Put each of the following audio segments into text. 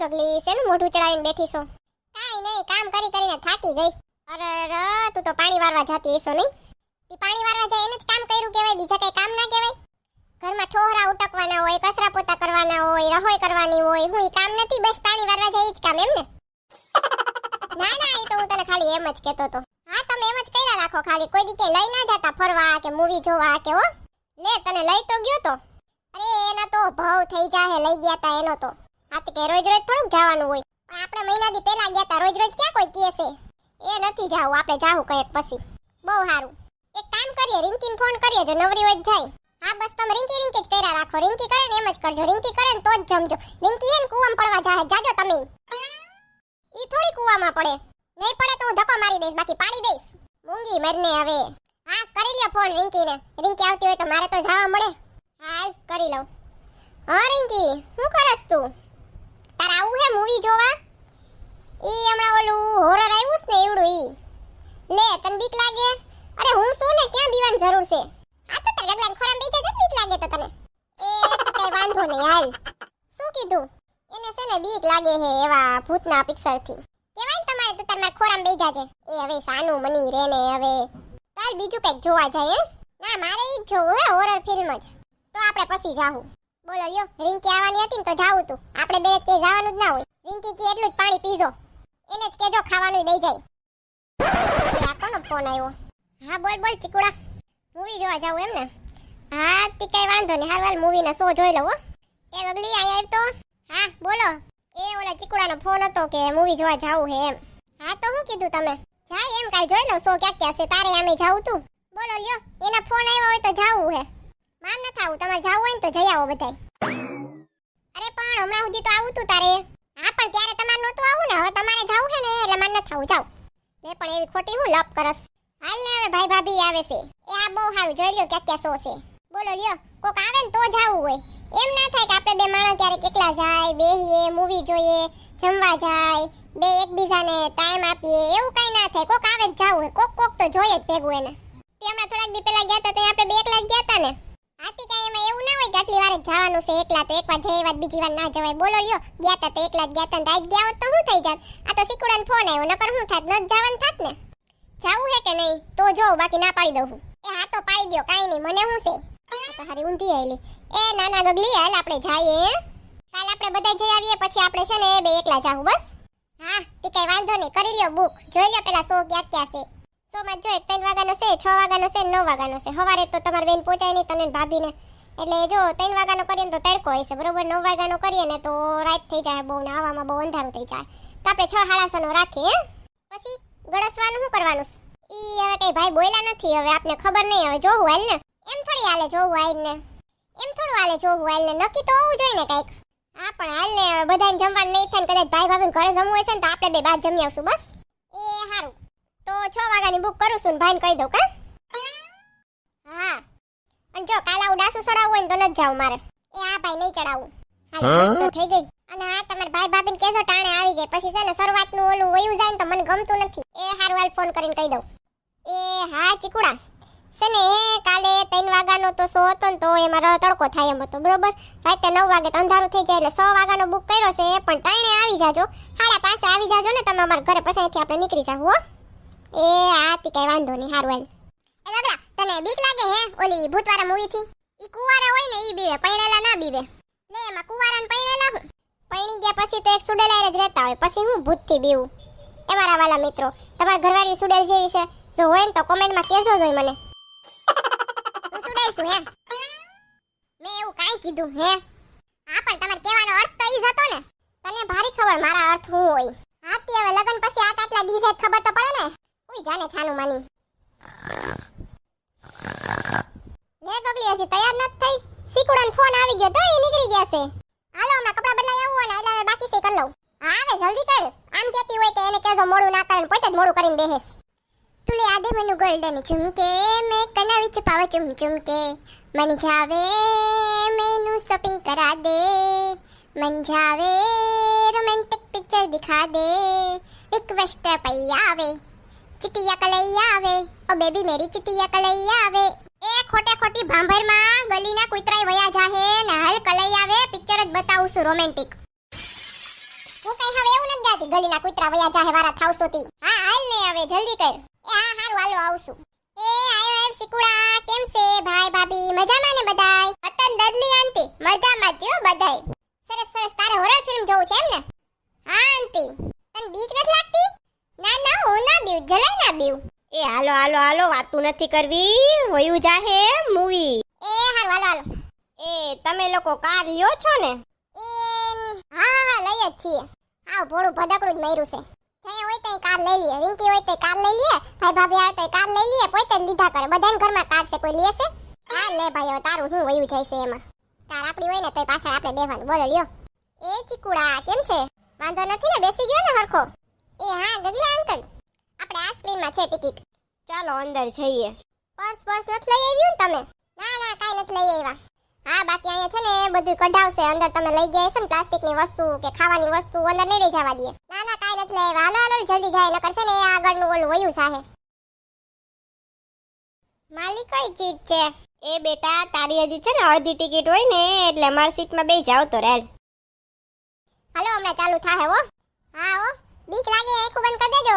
ગગલી શેનું મોઢું ચડાવીને બેઠી કાંઈ નહીં, કામ કરી કરીને થાકી ગઈ. અરે ર, તું તો પાણી વારવા જાતી હશો નહીં? તી પાણી વારવા જાય એને જ કામ કર્યું કહેવાય, બીજા કંઈ કામ ના કહેવાય? ઘરમાં ઠોહરા ઉટકવાના હોય, કચરા પોતા કરવાના હોય, રહોઈ કરવાની હોય, હું કામ નથી, બસ પાણી વારવા જાય જ કામ, એમ ને? ના ના એ તો હું તને ખાલી એમ જ કહેતો હતો. હા, તમે એમ જ કર્યા રાખો ખાલી. કોઈ દી લઈ ના જતા ફરવા કે મૂવી જોવા કે હો. લે, તને લઈ તો ગયો તો. અરે, એનો તો ભાવ થઈ જાહે, લઈ ગયા તા એનો તો. આ તો રોજ રોજ થોડુંક જવાનું હોય. પણ આપણે મહિના દી પહેલા ગયા તા, રોજ રોજ ક્યાં કોઈ કહે છે? એ નથી જાવું, આપણે જાવું કંઈક પછી. બહુ સારું. એક કામ કરીએ, રિંકીને ફોન કરીએ, જો નવરી હોય જાય. હા, બસ તમે રિંકી રિંકી જ કર્યા રાખો. રિંકી કરે ને એમ જ કરજો. રિંકી કરે ને તો જ જમજો. રિંકી હે ને કૂવામાં પડવા જાહે, જાજો તમે. ઈ થોડી કૂવામાં પડે. નહીં પડે તો હું ધક્કો મારી દઈશ, બાકી પાડી દઈશ. મૂંગી મરને હવે. હા, કરી લ્યો ફોન રિંકીને. રિંકી આવતી હોય તો મારે તો જવા મળે. હા કરી લઉં. હા, રિંકી, શું કરસ તું? તારે આવું હે મૂવી જોવા? એ હમણાં ઓલું હોરર આવ્યું છે ને એવડું ઈ. લે, તને બીક લાગે? અરે હું શું ને, ક્યાં બીવાની જરૂર છે? આ તો તાર ગગલાને ખોરામ બેસી જ બીક લાગે તો તને. એ કઈ વાંધો નહીં, હાલ. શું કીધું? એને છે ને બીક લાગે હે એવા ભૂતના પિક્ચરથી. કેવાય ને તમારે તો તમારે ખોરામ બેસી જાજે એ હવે સાનું મની રે ને હવે. ચાલ, બીજું કંઈક જોવા જાય ના, મારે ઈ જ જોવું હે હોરર ફિલ્મ જ. તો આપણે પછી જાહું. બોલો, લ્યો. રિંકી આવવાની હતી ને તો જાવું તું. આપણે બે કે જવાનું જ ના હોય. રિંકી કે એટલું જ પાણી પીજો. એને જ કેજો ખાવાનું દઈ જાય. આ કોનો ફોન આવ્યો? હા, બોલ બોલ, ચીકુડા. મૂવી જોવા જાવ એમ ને? હા, તી કઈ વાંધો નહીં. હાલ હાલ મૂવી ને શો જોઈ લઉં એ ગગલી અહીં આવ તો? હા, બોલો. એ ઓલા ચીકુડાનો ફોન હતો કે મૂવી જોવા જાવું હે એમ. હા, તો હું કીધું તમે? જાય એમ કાઈ જોઈ લો શો ક્યાં ક્યાં છે? તારે આમે જાવું તું? બોલો, લ્યો. એના ફોન આવ્યો હોય તો જાવું હે. માર ન થાવું, તમારે જાવું હોય ને તો જઈ આવો બધાય. અરે પણ હમણાં સુધી તો આવું તું તારે. હા, પણ ત્યારે તમારે નહોતું આવું ને. હવે તમારે જાવું છે ને, એટલે માર ન થાવું. જાવ લે પણ એવી ખોટી હું લપ કરસ. હાલ હવે ભાઈ ભાભી આવે છે. એ આ બહુ સારું, જોઈ લ્યો ક્યાં ક્યાં શો છે. બોલો, લ્યો. કોક આવે ને તો જાવું હોય. એમ ના થાય કે આપણે બે માણસ ક્યારેક એકલા જાય, બેહીએ મૂવી જોઈએ, જમવા જાય, બે એકબીજાને ટાઈમ આપીએ, એવું કઈ ના થાય. કોક આવે જ જાવું હોય. કોક કોક તો જોઈએ જ ભેગું એને. હમણાં થોડાક દી પહેલા ગયા હતા ત્યાં આપણે બે એકલા ગયા હતા ને. આથી કાંઈ એમાં એવું ના હોય કે આટલી વાર જવાનું છે, એકલા તો એકવાર જઈ વાત બીજી વાર ના જવાય. બોલો લ્યો, ગયા હતા તો એકલા જ ગયા તા આજ ગયા હોત તો શું થઈ જાત? આ તો સિકુડાનો ફોન આવ્યો, નકર શું થાત? ન જવાનું થાત ને? જાવું હે કે નહીં? તો જો બાકી ના પાડી દઉં એ હા તો પાડી દો કાંઈ નહીં, મને શું છે? આ તો હારી ઊંધી આવેલી એ નાના ગગલી, હાલ આપણે જઈએ? કાલ આપણે બધા જઈ આવીએ, પછી આપણે છે ને બે એકલા જાવું બસ? હા તે કઈ વાંધો નહીં. કરી લ્યો બુક જોઈ લ્યો પેલા સો ક્યાં ક્યાં છે. સો માં જો ત્રણ વાગ્યાનો છે, છ વાગ્યાનો છે, નવ વાગ્યાનો છે. સવારે તો તમારે બેન પહોંચાય નહીં તને ભાભીને. એટલે જો, ત્રણ વાગ્યાનો કરીએ તો તડકો હોય છે, બરોબર? નવ વાગ્યાનો કરીએ ને તો રાત થઈ જાય બહુ, ને આવામાં બહુ અંધારું થઈ જાય. તો આપણે છ સાડા નો રાખીએ પછી ગળસવાનું શું કરવાનું એ હવે કઈ ભાઈ બોલ્યા નથી, હવે આપને ખબર નહીં, હવે જોવું હાલ ને. એમ થોડી હાલે જોવું હાલ ને. એમ થોડું હાલે જોવું હાલ ને. નક્કી તો હોવું જોઈએ ને કંઈક. હા, પણ હાલ ને બધાને જમવાનું નહીં થાય ને કદાચ ભાઈ ભાભીને ઘરે જમવું હશે ને તો આપણે બે બહાર જમી આવશું, બસ. તો છ વાગ્યાની બુક કરું છું ને ભાઈને કહી દઉં કા? હા. અને જો કાલ આવું ડાસુ ચડાવવું હોય ને તો ન જાવ મારે. એ આ ભાઈ નહીં ચડાવવું હાલ તો થઈ ગઈ. અને હા તમારા ભાઈ ભાભીને કહેજો ટાણે આવી જાય. પછી છે ને શરૂઆતનું ઓલું વયું જાય ને તો મને ગમતું નથી. એ હારું હાલ ફોન કરીને કહી દઉં. એ હા ચીકુડા. છે ને કાલે ત્રણ વાગ્યાનો તો શો હતો ને તો એમાં તડકો થાય એમ હતો બરોબર? રાતે નવ વાગે તો અંધારું થઈ જાય એટલે સો વાગ્યાનો બુક કર્યો છે એ પણ ટાણે આવી જાજો. સાડા પાસે આવી જાજો ને તમે અમારા ઘરે પછી અહીંથી આપણે નીકળી જાવ હો. એ હા કઈ વાંધો નહીં હારું હાલ. એ દાદા તને બીક લાગે હે, ઓલી ભૂતવાળા મૂવી થી? ઈ કુવારા હોય ને, ઈ બીવે, પૈણેલા ના બીવે. લે, એમાં કુવારા ને પૈણેલા હું? પૈણી ગયા પછી તો એક સુડેલા જ રહેતા હોય, પછી હું ભૂતથી બીવું? એ મારા વાલા મિત્રો, તમારા ઘરવાળી સુડેલ જેવી છે. જો હોય ને તો કોમેન્ટમાં કહેજો જોઈ મને. હું સુડેલ છું હે. મેં એવું કાંઈ કીધું હે. હા, પણ તમારે કહેવાનો અર્થ તો ઈ જ હતો ને. તને ભારી ખબર, મારા અર્થ હું હોય. હાથી હવે લગન પછી આટ આટલા દિવસે ખબર તો પડે ને. ઉઈ જાને છાનું માની. લે ગગલી, હજી તૈયાર નથી થઈ? સિકુડાનો ફોન આવી ગયો તો એ નીકળી ગયા છે. હાલો હમણાં કપડાં બદલાઈ આવું અને એટલે બાકી છે, કરી લઉં. હવે જલ્દી કર. આમ કહેતી હોય કે એને કહેજો મોડું ના કરે પોતે જ મોડું કરીને બેહેસ તુલે આદે મનું ગોલ્ડન ઝુમકે, મેં કના વિચ પાવ ચુમ ચુમકે. મન જાવે મેનું શોપિંગ કરા દે. મન જાવે રોમેન્ટિક પિક્ચર દિખા દે. રિક્વેસ્ટ પૈયાવે ચિટિયા કલૈયાવે ઓ બેબી મેરી ચિટિયા કલૈયાવે એ ખોટે ખોટી ભાંભરમાં ગલીના કુતરાય વયા જાહે ને કલૈયા આવે. પિક્ચર જ બતાવું છું રોમેન્ટિક હું કઈ હવે એવું નથી ગાતી, ગલીના કુતરા વયા જાહે, વારા થાવસો તી હા, હાલ ને હવે, જલ્દી કર. એ, હા, હારું, હાલો આવશું એ આયો એમ સિકુડા કેમ છે ભાઈ ભાભી મજામાં ને બધાય અતન દદલી આંટી મજામાં જ હો બધાય સરસ સરસ તારે હોરર ફિલ્મ જોવું છે એમ ને હા આંટી તને બીક નથી લાગતી ના ના હું ના બીવ જલાઈ ના બીવ એ હાલો હાલો હાલો વાતું નથી કરવી? વયું જાહે મૂવી એ હારું, હાલો હાલો. એ, તમે લોકો કાર લ્યો છો ને? એ હા હા લઈએ જ છીએ. આવ, ભોળું ભડકડું જ મર્યું છે. જ્યાં હોય ત્યાં કાર લઈ લઈએ રિંકી હોય તો કાર લઈ લઈએ ભાઈ ભાભી આવે તો કાર લઈ લઈએ પોતે લીધા કરે. બધાને ઘરમાં કાર છે, કોઈ લે છે? હા, લે ભાઈ, હવે તારું શું વયું જાય છે એમાં? કાર આપણી હોય ને તો પાછળ આપણે બેવાનું બોલો, લ્યો. એ ચીકુડા, કેમ છે? વાંધો નથી ને? બેસી ગયો ને હરખો? એ, હા ગગલા અંકલ. આપણે આ છે ટિકિટ. ચાલો અંદર જઈએ. પર્સ પર્સ નથી લઈ આવ્યું તમે? ના ના, કાંઈ નથી લઈ આવ્યા. હા, બાકી અહીંયા છે ને બધું કઢાવશે. અંદર તમે લઈ ગયા છે ને પ્લાસ્ટિકની વસ્તુ કે ખાવાની વસ્તુ, અંદર નહીં લઈ જવા દે ના ના, કાંઈ નથી લઈ આવ્યા. હાલો હાલો, જલ્દી જાય, નકર છે ને એ આગળનું ઓલું વયું સાહે માલિક કઈ ચીજ છે? એ બેટા, તારી હજી છે ને અડધી ટિકિટ હોય ને, એટલે મારી સીટમાં બે જાવ તો રેલ. હાલો, હમણાં ચાલુ થાહે હો. હા, હો. બીક લાગે, આંખું બંધ કરી દેજો.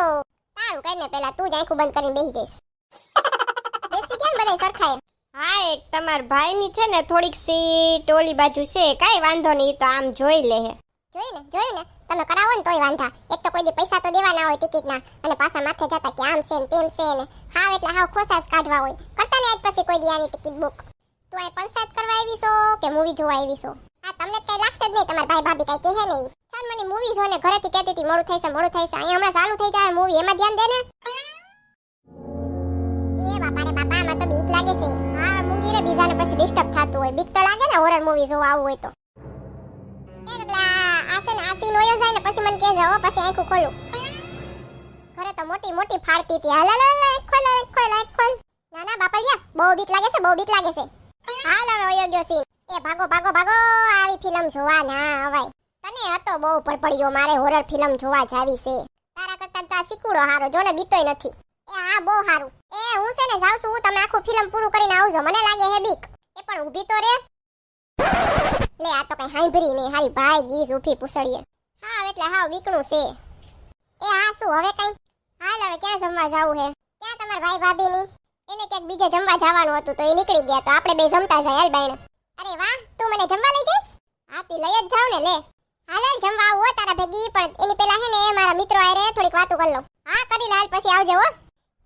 તારું કરીને પેલા તું જ આંખું બંધ કરીને બેસી જઈશ. બેસી કેમ બધાય સરખાય હા એક તમાર ભાઈની છે ને થોડીક સીટ ઓલી બાજુ છે કાંઈ વાંધો નહીં તો આમ જોઈ લે જોઈ ને જોઈ ને તમે કરાવો ને તોય વાંધા. એક તો કોઈ દી પૈસા તો દેવાના હોય ટિકિટના અને પાછા માથે જતા કે આમ છે ને તેમ છે ને. હાવ એટલે હાવ ખોસા જ કાઢવા હોય. કરતા ને આજ પછી કોઈ દી આની ટિકિટ બુક તું અહીં પંચાયત કરવા આવી છો કે મૂવી જોવા આવી છો હા તમને કઈ લાગશે જ નહીં તમારા ભાઈ ભાભી કઈ કહે નહીં. ચાલ મને મૂવી જોને ઘરેથી કહેતી હતી મોડું થઈ છે મોડું થઈ અહીંયા હમણાં ચાલુ થઈ જાય મૂવી એમાં ધ્યાન દે ને. એ બાપા રે બાપા આમાં તો બીક લાગે છે. હા મૂંગી રે બીજાને પછી ડિસ્ટર્બ થતું હોય. બીક તો લાગે ને હોરર મૂવી જોવા આવું હોય તો. એ ગગલા, આ છે આ સીન વયો જાય ને પછી મને કહેજો હો, પછી આંખું ખોલું. ઘરે તો મોટી મોટી ફાડતી હતી. હાલ હાલ હાલ, ખોલ ખોલ ખોલ. ના ના બાપલિયા બહુ બીક લાગે છે બહુ બીક લાગે છે. હાલ હવે વયો ગયો scene. એ ભાગો ભાગો ભાગો, આવી ફિલ્મ જોવા ના અવાય તને હતો બહુ પડપડ્યો મારે હોરર ફિલ્મ જોવા જાવી છે. તારા કરતા તા સિકુડો હારો જો ને બીતોય નથી. એ હા, બહુ હારું. એ હું છે ને જાઉં છું તમે આખું ફિલ્મ પૂરું કરીને આવજો મને લાગે હે બીક. એ પણ ઊભી તો રે. લે, આ તો કઈ હાંભરી નહીં. હારી ભાઈ ગીજ ઊભી પૂછડીએ. હા એટલે હા બીકણું છે. એ હા, શું, હવે કઈ? હાલ, હવે ક્યાં જમવા જાવું હે? ક્યાં તમાર ભાઈ ભાભી ની એને ક્યાંક બીજે જમવા જવાનું હતું, તો એ નીકળી ગયા તો આપણે બે જમતા જાય, હાલ બાઈને અરે વાહ, તું મને જમવા લઈ જઈશ? હા તી લઈ જ જાવ ને, લે. હાલ જમવા આવું, તારા ભેગી, પણ એની પહેલા હે ને, મારા મિત્રો આરે થોડીક વાતો કરી લઉં હા, કરી લાલ પછી આવજો, હો.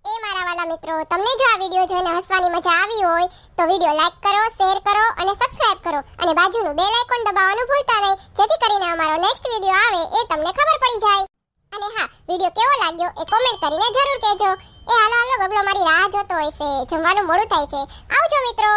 એ મારા વાલા મિત્રો, તમને જો આ વીડિયો જોઈને હસવાની મજા આવી હોય, તો વીડિયો લાઈક કરો, શેર કરો, અને સબસ્ક્રાઇબ કરો. અને બાજુનું બેલ આઇકોન દબાવવાનું ભૂલતા નહીં, જેથી કરીને અમારો નેક્સ્ટ વીડિયો આવે, એ તમને ખબર પડી જાય. અને હા, વીડિયો કેવો લાગ્યો, એ કોમેન્ટ કરીને જરૂર કહેજો. એ હાલો હાલો ગબલો મારી રાહ જોતો હોય છે, જમવાનું મોડું થાય છે. આવજો, મિત્રો.